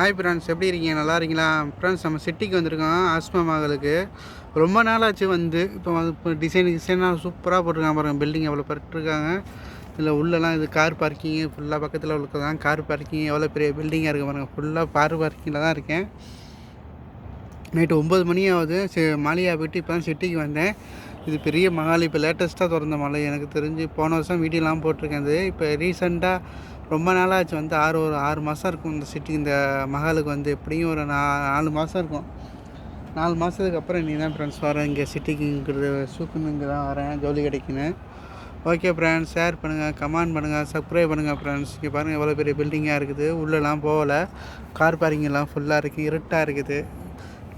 Hi friends எப்படி இருக்கீங்க? நல்லா இருக்கீங்களா? ஃப்ரெண்ட்ஸ் நம்ம சிட்டிக்கு வந்திருக்கோம். ஆஸ்மா மகளுக்கு. ரொம்ப நாளாச்சு வந்து. இப்போ வந்து இப்போ டிசைன் டிசைனாக சூப்பராக போட்டிருக்காங்க. பாருங்கள் பில்டிங் எவ்வளோ பட்டிருக்காங்க இதில் உள்ளெல்லாம் இது கார் பார்க்கிங்கு ஃபுல்லாக பக்கத்தில் உள்ளதான் கார் பார்க்கிங் எவ்வளோ பெரிய பில்டிங்காக இருக்குது பாருங்கள் ஃபுல்லாக கார் பார்க்கிங்கில் தான் இருக்கேன். நைட்டு ஒம்பது மணி ஆகுது சி மாலியா போயிட்டு இப்போ தான் சிட்டிக்கு வந்தேன். இது பெரிய மகால். இப்போ லேட்டஸ்ட்டாக திறந்த மலை. எனக்கு தெரிஞ்சு போன வருஷம் வீடியோலாம் போட்டிருக்கேன் அது இப்போ ரீசெண்டாக ரொம்ப நாளாச்சு. வந்து ஆறு ஒரு ஆறு மாதம் இருக்கும் இந்த சிட்டி இந்த மகாலுக்கு வந்து. எப்படியும் ஒரு நா நாலு மாதம் இருக்கும். நாலு மாதத்துக்கு அப்புறம் நீ தான் ஃப்ரெண்ட்ஸ் வரேன். இங்கே சிட்டிக்குங்கிறது சூக்குன்னு இங்கே தான் வரேன். ஜவுளி கிடைக்குன்னு. ஓகே ஃப்ரெண்ட்ஸ் ஷேர் பண்ணுங்கள் கமெண்ட் பண்ணுங்கள் சப்ஸ்கிரைப் பண்ணுங்கள் ஃப்ரெண்ட்ஸ் இங்கே பாருங்கள் எவ்வளோ பெரிய பில்டிங்காக இருக்குது. உள்ளெல்லாம் போகல. கார் பார்க்கிங்லாம் ஃபுல்லாக இருக்குது இருட்டாக இருக்குது.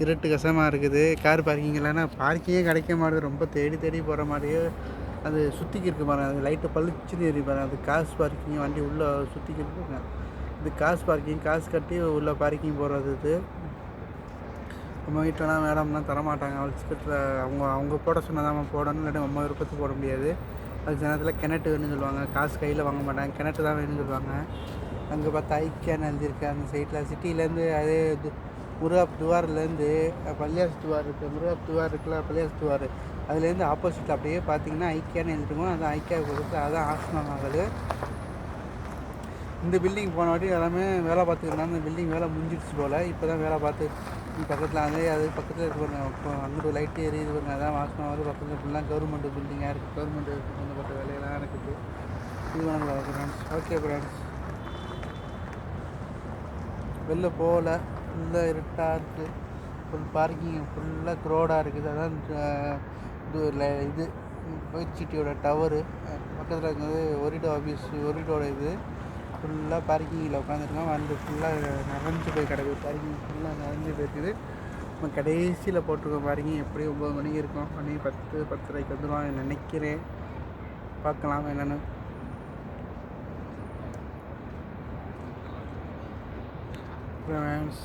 இருட்டு கசமாக இருக்குது. கார் பார்க்கிங் இல்லைன்னா பார்க்கிங்கே கிடைக்க மாட்டேது. ரொம்ப தேடி தேடி போகிற மாதிரியே அது சுற்றிக்கு இருக்கு பாருங்க. அது லைட்டை பளிச்சுன்னு எரி பாருங்க. அது காசு பார்க்கிங் வண்டி உள்ளே சுற்றிக்கு இருக்குங்க இது காசு பார்க்கிங் காசு கட்டி உள்ளே பார்க்கிங் போகிறது இது. நம்ம வீட்டிலலாம் மேடம்லாம் தரமாட்டாங்க அவள் சீக்கிரத்தில் அவங்க அவங்க போட சொன்னதாம போடணும். இல்லாட்டி நம்ம விருப்பத்துக்கு போட முடியாது. அது நேரத்தில் கிணட்டு வேணும்னு சொல்லுவாங்க. காசு கையில் வாங்க மாட்டாங்க. கிணட்டு தான் வேணும்னு சொல்லுவாங்க. அங்கே பார்த்தா ஐக்கியான்னு எழுதியிருக்கு அந்த சைட்டில் சிட்டிலேருந்து அதே முருகா முருகாப் துவார்லேருந்து பள்ளியாஸ் துவார் இருக்குது முருகா துவார் இருக்குல்ல பள்ளியாஸ் துவார் அதுலேருந்து ஆப்போசிட் அப்படியே பார்த்தீங்கன்னா ஐக்கியான்னு எழுதிருக்கோம் அதான் ஐக்கியா கொடுத்து அதான் ஆஸ்மா ஆகுது இந்த பில்டிங் போன வாட்டி எல்லாமே வேலை பார்த்துக்கிட்டு இந்த பில்டிங் வேலை முடிஞ்சிடுச்சு போல். இப்போ தான் வேலை பார்த்து பக்கத்தில் அதே அது பக்கத்தில் இருக்கு பாருங்க. இப்போ அங்கிட்டு லைட்டு எரியுது பாருங்க. அதான் வாசனம் வந்து பக்கத்தில் ஃபுல்லாக கவர்மெண்ட் பில்டிங்காக இருக்குது கவர்மெண்ட் சம்மந்தப்பட்ட வேலையெல்லாம் நடக்குது. இது வேணும் ஃப்ரெண்ட்ஸ் ஓகே ஃப்ரெண்ட்ஸ் வெளில போகல. ஃபுல்லாக இருட்டாக இருக்குது ஃபுல் பார்க்கிங் ஃபுல்லாக க்ரோடாக இருக்குது. அதான் இது இது ஒயிட் சிட்டியோட டவரு பக்கத்தில் இருக்கிறது ஒரிடோ ஆஃபீஸ் ஒரிடோட இது. ஃபுல்லாக பார்க்கிங்கில் உட்காந்துருக்கோம் வந்து ஃபுல்லாக நிறைஞ்சு போய் கிடக்குது பார்க்கிங் ஃபுல்லாக நிறைஞ்சு போயிருக்குது நம்ம கடைசியில் போட்டிருக்கோம் பார்க்கிங் எப்படி ஒம்பது மணிக்கு இருக்கும். மணி பத்து பத்தரைக்கு வந்துடும் நினைக்கிறேன். பார்க்கலாம் என்னென்னு. ஃப்ரெண்ட்ஸ்